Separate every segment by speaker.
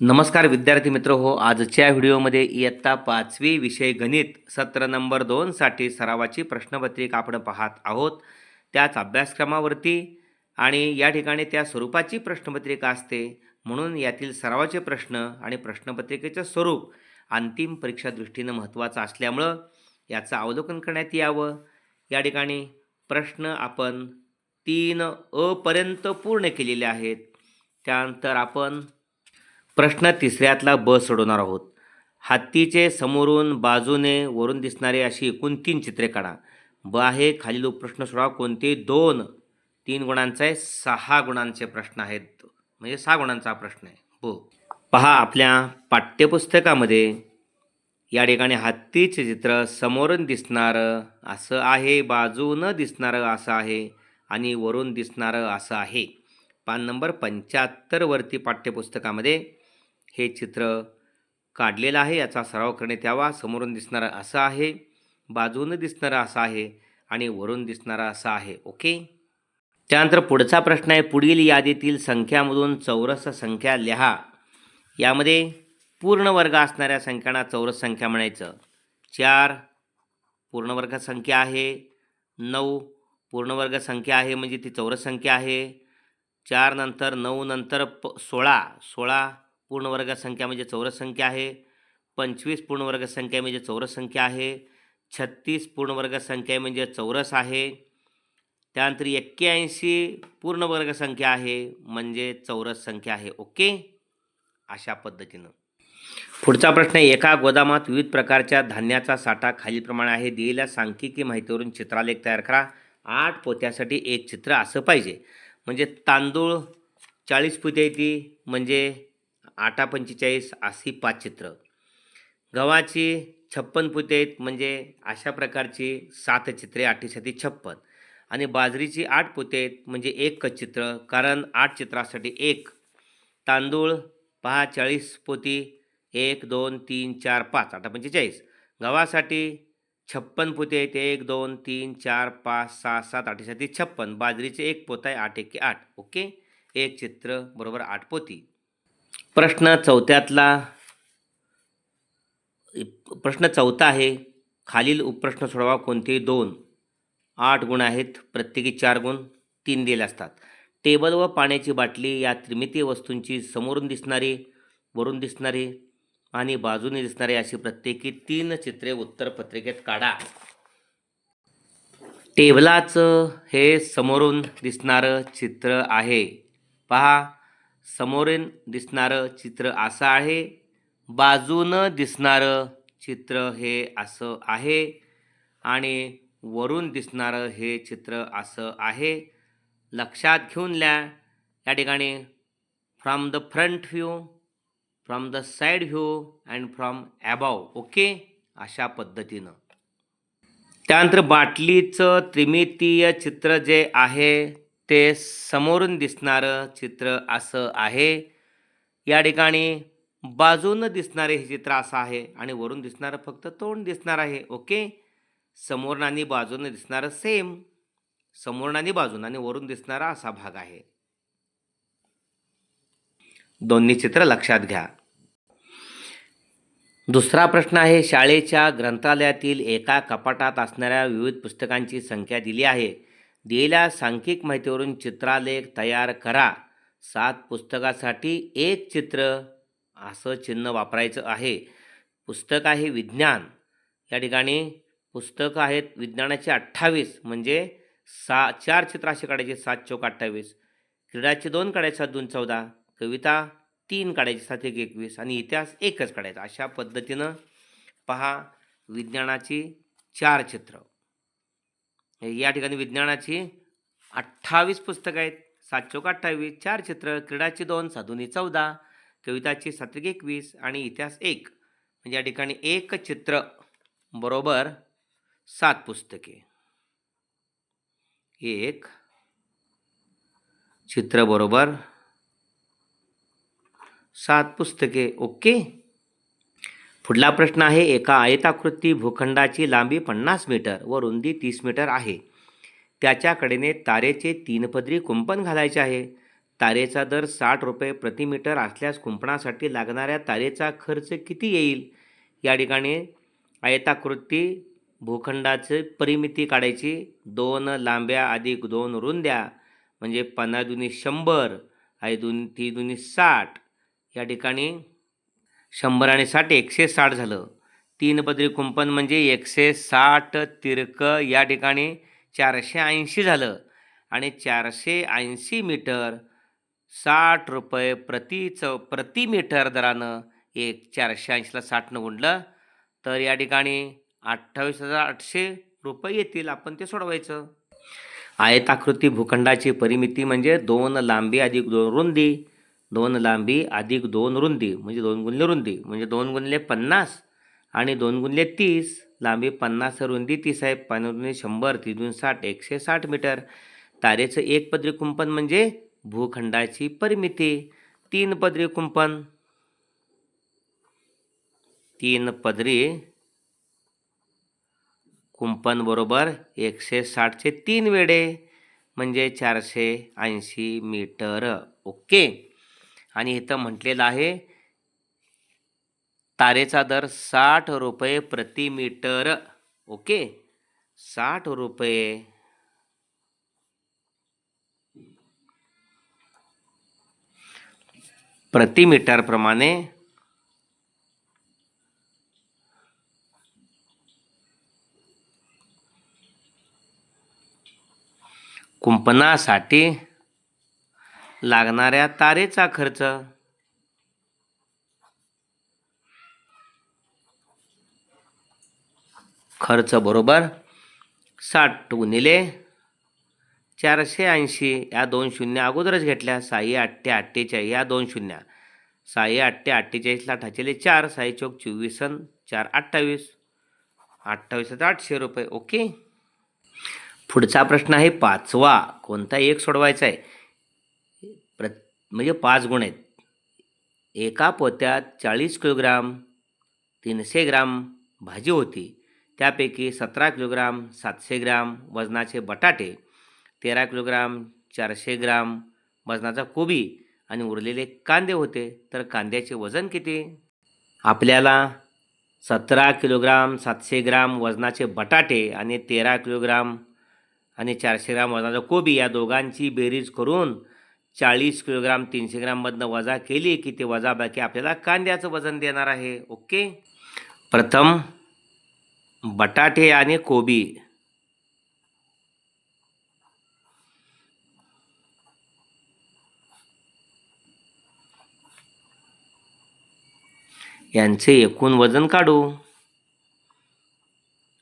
Speaker 1: नमस्कार विद्यार्थी मित्र हो आजच्या व्हिडिओमध्ये इयत्ता पाचवी विषय गणित सत्र नंबर दोनसाठी सरावाची प्रश्नपत्रिका आपण पाहत आहोत. त्याच अभ्यासक्रमावरती आणि या ठिकाणी त्या स्वरूपाची प्रश्नपत्रिका असते. म्हणून यातील सरावाचे प्रश्न आणि प्रश्नपत्रिकेचं स्वरूप अंतिम परीक्षा दृष्टीनं महत्त्वाचं असल्यामुळं याचं अवलोकन करण्यात यावं. या ठिकाणी प्रश्न आपण तीन अपर्यंत पूर्ण केलेले आहेत. त्यानंतर आपण प्रश्न तिसऱ्यातला ब सोडवणार आहोत. हत्तीचे समोरून बाजूने वरून दिसणारे अशी एकूण तीन चित्रे काढा. ब आहे खालील उपप्रश्न सोडवा. कोणते? दोन. तीन गुणांचा आहे सहा गुणांचे प्रश्न आहेत. म्हणजे सहा गुणांचा प्रश्न आहे. हो पहा आपल्या पाठ्यपुस्तकामध्ये या ठिकाणी हत्तीचे चित्र समोरून दिसणारं असं आहे बाजूनं दिसणारं असं आहे आणि वरून दिसणारं असं आहे. पान नंबर पंच्याहत्तरवरती पाठ्यपुस्तकामध्ये हे चित्र काढलेलं आहे याचा सराव करण्यात यावा समोरून दिसणारं असं आहे बाजूनं दिसणारं असं आहे आणि वरून दिसणारं असं आहे. ओके? त्यानंतर पुढचा प्रश्न आहे पुढील यादीतील संख्यामधून चौरस संख्या लिहा. यामध्ये पूर्ण वर्ग असणाऱ्या संख्यांना चौरस संख्या म्हणायचं. चार पूर्णवर्ग संख्या आहे नऊ पूर्णवर्ग संख्या आहे म्हणजे ती चौरस संख्या आहे. चार नंतर नऊ नंतर प सोळा. सोळा पूर्णवर्ग संख्या म्हणजे चौरस संख्या आहे. पंचवीस पूर्णवर्ग संख्या म्हणजे चौरस संख्या आहे. छत्तीस पूर्णवर्ग संख्या म्हणजे चौरस आहे. त्यानंतर एक्क्याऐंशी पूर्णवर्ग संख्या आहे म्हणजे चौरस संख्या आहे. ओके? अशा पद्धतीनं. पुढचा प्रश्न आहे एका गोदामात विविध प्रकारच्या धान्याचा साठा खालीलप्रमाणे आहे. दिलेल्या सांख्यिकी माहितीवरून चित्रालेख तयार करा. आठ पोत्यासाठी एक चित्र असं पाहिजे. म्हणजे तांदूळ चाळीस पोते येते म्हणजे आठा पंचेचाळीस अशी पाच चित्र. गव्हाची छप्पन पुते आहेत म्हणजे अशा प्रकारची सात चित्रे आठीसाठी छप्पन. आणि बाजरीची आठ पुते आहेत म्हणजे एक चित्र कारण आठ चित्रासाठी एक. तांदूळ पहा चाळीस पोती एक दोन तीन चार पाच आठा पंचेचाळीस गव्हासाठी छप्पन पोते आहेत एक दोन तीन चार पाच सहा सात आठीसाठी छप्पन. बाजरीचे एक पोत आहे आठ एके आठ. ओके? एक चित्र बरोबर आठ पोती. प्रश्न चौथ्यातला प्रश्न चौथा आहे खालील उपप्रश्न सोडवा कोणते? दोन. आठ गुण आहेत प्रत्येकी चार गुण तीन दिले असतात. टेबल व पाण्याची बाटली या त्रिमितीय वस्तूंची समोरून दिसणारी वरून दिसणारी आणि बाजूने दिसणारी अशी प्रत्येकी तीन चित्रे उत्तरपत्रिकेत काढा. टेबलाचं हे समोरून दिसणारं चित्र आहे. पहा समोरून दिसणारं चित्र असं आहे. बाजूनं दिसणारं चित्र हे असं आहे. आणि वरून दिसणारं हे चित्र असं आहे. लक्षात घेऊन ल्या या ठिकाणी from the front view from the side view and from above okay अशा पद्धतीनं. त्यानंतर बाटलीचं त्रिमितीय चित्र जे आहे ते समोरून दिसणारं चित्र असं आहे. या ठिकाणी बाजूनं दिसणारे हे चित्र असं आहे आणि वरून दिसणारं फक्त तोंड दिसणार आहे. ओके? समोरून आणि बाजूनं दिसणारं सेम समोरून आणि बाजून आणि वरून दिसणारा असा भाग आहे. दोन्ही चित्र लक्षात घ्या. दुसरा प्रश्न आहे शाळेच्या ग्रंथालयातील एका कपाटात असणाऱ्या विविध पुस्तकांची संख्या दिली आहे. दिलेल्या सांख्यिक माहितीवरून चित्रालेख तयार करा. सात पुस्तकासाठी एक चित्र. असं चिन्ह वापरायचं आहे. पुस्तक आहे विज्ञान. या ठिकाणी पुस्तकं आहेत विज्ञानाचे अठ्ठावीस म्हणजे सा चार चित्र असे काढायचे सात चौक अठ्ठावीस. क्रीडाचे दोन काढायचे सात दोन चौदा. कविता तीन काढायचे सात एक एकवीस. आणि इतिहास एकच काढायचा. अशा पद्धतीनं पहा विज्ञानाची चार चित्र. या ठिकाणी विज्ञानाची अठ्ठावीस पुस्तकं आहेत. सात चौक अठ्ठावीस चार चित्र क्रीडाची दोन साधुनी चौदा कविताची सात्विक एकवीस आणि इतिहास एक. म्हणजे या ठिकाणी एक चित्र बरोबर सात पुस्तके. एक चित्र बरोबर सात पुस्तके. ओके? पुढला प्रश्न आहे एका आयताकृती भूखंडाची लांबी पन्नास मीटर व रुंदी तीस मीटर आहे. त्याच्या कडेने तारेचे तीन पदरी कुंपण घालायचे आहे. तारेचा दर साठ रुपये प्रति मीटर असल्यास कुंपणासाठी लागणाऱ्या तारेचा खर्च किती येईल? या ठिकाणी आयताकृती भूखंडाचे परिमिती काढायची. दोन लांब्या अधिक दोन रुंद्या म्हणजे पन्नास दुनी शंभर आहे दोन ती दुनी साठ या ठिकाणी शंभर आणि साठ एकशे साठ झालं. तीन पदरी कुंपण म्हणजे एकशे साठ तिरक या ठिकाणी चारशे ऐंशी झालं. आणि चारशे ऐंशी मीटर साठ रुपये प्रति चौ प्रति मीटर दरानं एक चारशे ऐंशीला साठनं गुंडलं. तर या ठिकाणी अठ्ठावीस हजार आठशे रुपये येतील. आपण ते सोडवायचं. आयताकृती भूखंडाची परिमिती म्हणजे दोन लांबी अधिक दोन रुंदी. दोन लांबी अधिक दोन रुंदी म्हणजे दोन गुणले रुंदी म्हणजे दोन गुणले पन्नास आणि दोन गुणले तीस. लांबी पन्नास रुंदी तीस आहे पन्नास शंभर ती दोन साठ एकशे साठ मीटर. तारेचं एक पदरी कुंपण म्हणजे भूखंडाची परिमिती. तीन पदरी कुंपण. तीन पदरी कुंपण बरोबर एकशे साठचे तीन वेडे म्हणजे चारशे ऐंशी मीटर. ओके. आणि इथं म्हटलेलं आहे तारेचा दर साठ रुपये प्रति मीटर. ओके? साठ रुपये. प्रति मीटर प्रमाणे कुंपणासाठी लागणाऱ्या तारेचा खर्च. खर्च बरोबर साठ गुणिले चारशे ऐंशी या दोन शून्य अगोदरच घेतल्या. साई आठ्ठे अठ्ठेचाळीस या दोन शून्य. साई आठ्ठे अठ्ठेचाळीसला ठाचेले चार. साई चौक चोवीस चार अठ्ठावीस. अठ्ठावीस आठशे रुपये. ओके? पुढचा प्रश्न आहे पाचवा. कोणता एक सोडवायचा आहे? प्र म्हणजे पाच गुण आहेत. एका पोत्यात चाळीस किलोग्राम तीनशे ग्राम भाजी होती. त्यापैकी सतरा किलोग्राम सातशे ग्राम वजनाचे बटाटे तेरा किलोग्राम चारशे ग्राम वजनाचा कोबी आणि उरलेले कांदे होते. तर कांद्याचे वजन किती? आपल्याला सतरा किलोग्राम सातशे ग्राम वजनाचे बटाटे आणि तेरा किलोग्राम आणि चारशे ग्राम वजनाचा कोबी या दोघांची बेरीज करून चाळीस किलोग्राम तीनशे ग्राममधनं वजा केली की ते वजा बाकी आपल्याला कांद्याचं वजन देणार आहे. ओके? प्रथम बटाटे आणि कोबी. यांचे एकूण वजन काढू.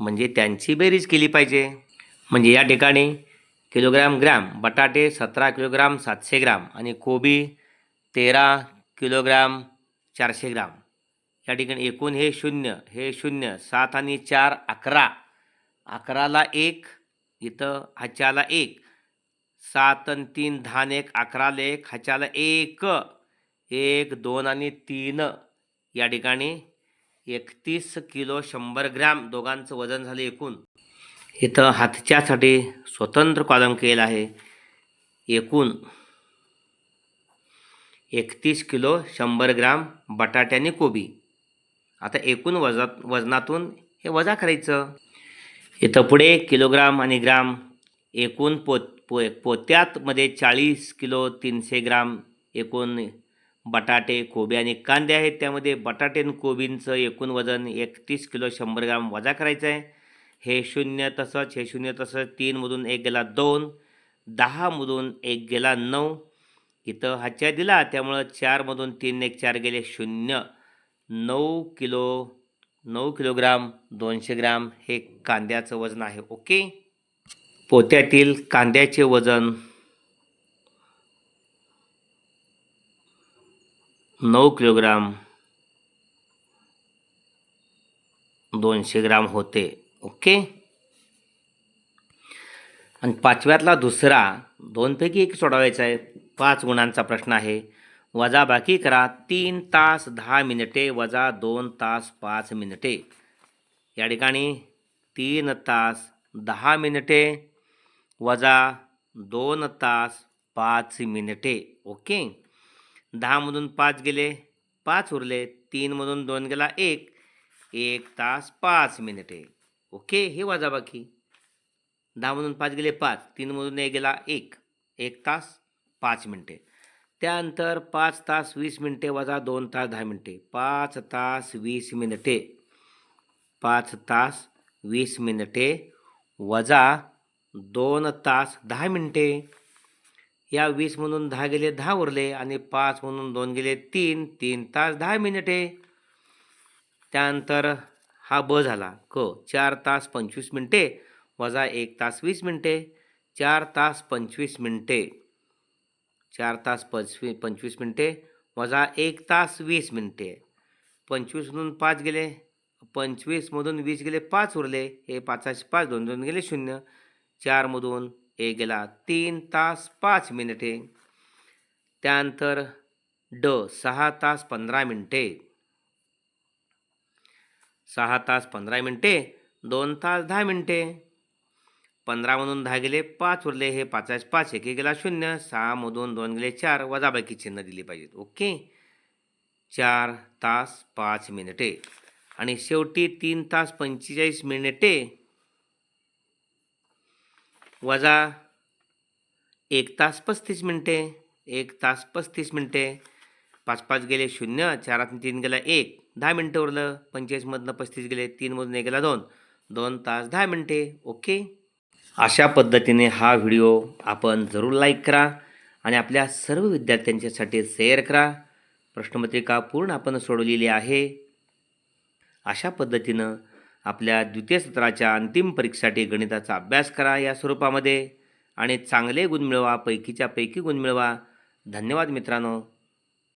Speaker 1: म्हणजे त्यांची बेरीज केली पाहिजे. म्हणजे या ठिकाणी किलोग्रॅम ग्रॅम बटाटे सतरा किलोग्राम सातशे ग्राम आणि कोबी तेरा किलोग्राम चारशे ग्राम. या ठिकाणी एकूण हे शून्य हे शून्य सात आणि चार अकरा. अकराला एक इथं हच्याला एक. सात आणि तीन दहा एक अकराला एक हच्याला एक. एक दोन आणि तीन. या ठिकाणी एकतीस किलो शंभर ग्रॅम दोघांचं वजन झालं एकूण. इथं हातच्यासाठी स्वतंत्र कॉलम केला आहे. एकूण एकतीस किलो शंभर ग्राम बटाटे आणि कोबी. आता एकूण वजात वजनातून हे वजा करायचं. इथं पुढे किलोग्राम आणि ग्राम. एकूण पोत पो पोत्यातमध्ये चाळीस किलो तीनशे ग्राम. एकूण बटाटे कोबी आणि कांदे आहेत. त्यामध्ये बटाटे आणि कोबींचं एकूण वजन एकतीस किलो शंभर ग्राम वजा करायचं आहे. हे शून्य तसंच हे शून्य तसंच तीनमधून एक गेला दोन दहामधून एक गेला नऊ. इथं हाच्या दिला त्यामुळं चारमधून तीन एक चार गेले शून्य. नऊ किलो नऊ किलोग्राम दोनशे ग्राम हे कांद्याचं वजन आहे ओके? पोत्यातील कांद्याचे वजन नऊ किलोग्राम दोनशे ग्राम होते. ओके? आणि पाचव्यातला दुसरा दोनपैकी एक सोडवायचा आहे. पाच गुणांचा प्रश्न आहे. वजा बाकी करा. तीन तास दहा मिनिटे वजा दोन तास पाच मिनिटे. या ठिकाणी तीन तास दहा मिनिटे वजा दोन तास पाच मिनिटे. ओके? दहामधून पाच गेले पाच उरले. तीनमधून दोन गेला एक. एक तास पाच मिनिटे. ओके? हे वजाबाकी दहामधून पाच गेले पाच. तीनमधून एक गेला एक. एक तास पाच मिनटे. त्यानंतर पाच तास वीस मिनटे वजा दोन तास दहा मिनटे. पाच तास वीस मिनिटे. पाच तास वीस मिनिटे वजा दोन तास दहा मिनटे. या वीस म्हणून दहा गेले दहा उरले आणि पाच म्हणून दोन गेले तीन. तीन तास दहा मिनिटे. त्यानंतर हा ब झाला. क चार तास पंचवीस मिनटे वजा एक तास वीस मिनटे. चार तास पंचवीस मिनटे. चार तास पंचवी पंचवीस मिनटे वजा एक तास वीस मिनटे. पंचवीसमधून पाच गेले. पंचवीसमधून वीस गेले पाच उरले. हे पाचाशे पाच दोन दोन गेले शून्य. चारमधून एक गेला तीन तास पाच मिनिटे. त्यानंतर ड सहा तास पंधरा मिनटे. सहा तास पंधरा मिनटे दोन तास दहा मिनटे. पंधरामधून दहा गेले पाच उरले हे पाचाच पाच एक गेला शून्य सहामधून दोन गेले चार वजाबाकी चिन्ह दिली पाहिजेत. ओके? चार तास पाच मिनिटे. आणि शेवटी तीन तास पंचेचाळीस मिनिटे. वजा एक तास पस्तीस मिनटे एक तास पस्तीस मिनटे. पाच पाच गेले शून्य चारात तीन गेला एक. दहा मिनटं उरलं पंचेचाळीसमधनं पस्तीस गेले तीनमधून एक गेला दोन. दोन तास दहा मिनटे ओके. अशा पद्धतीने हा व्हिडिओ आपण जरूर लाईक करा आणि आपल्या सर्व विद्यार्थ्यांच्यासाठी शेअर करा. प्रश्नपत्रिका पूर्ण आपण सोडवलेली आहे. अशा पद्धतीनं आपल्या द्वितीय सत्राच्या अंतिम परीक्षेसाठी गणिताचा अभ्यास करा या स्वरूपामध्ये. आणि चांगले गुण मिळवा पैकीच्या पैकी गुण मिळवा. धन्यवाद मित्रांनो.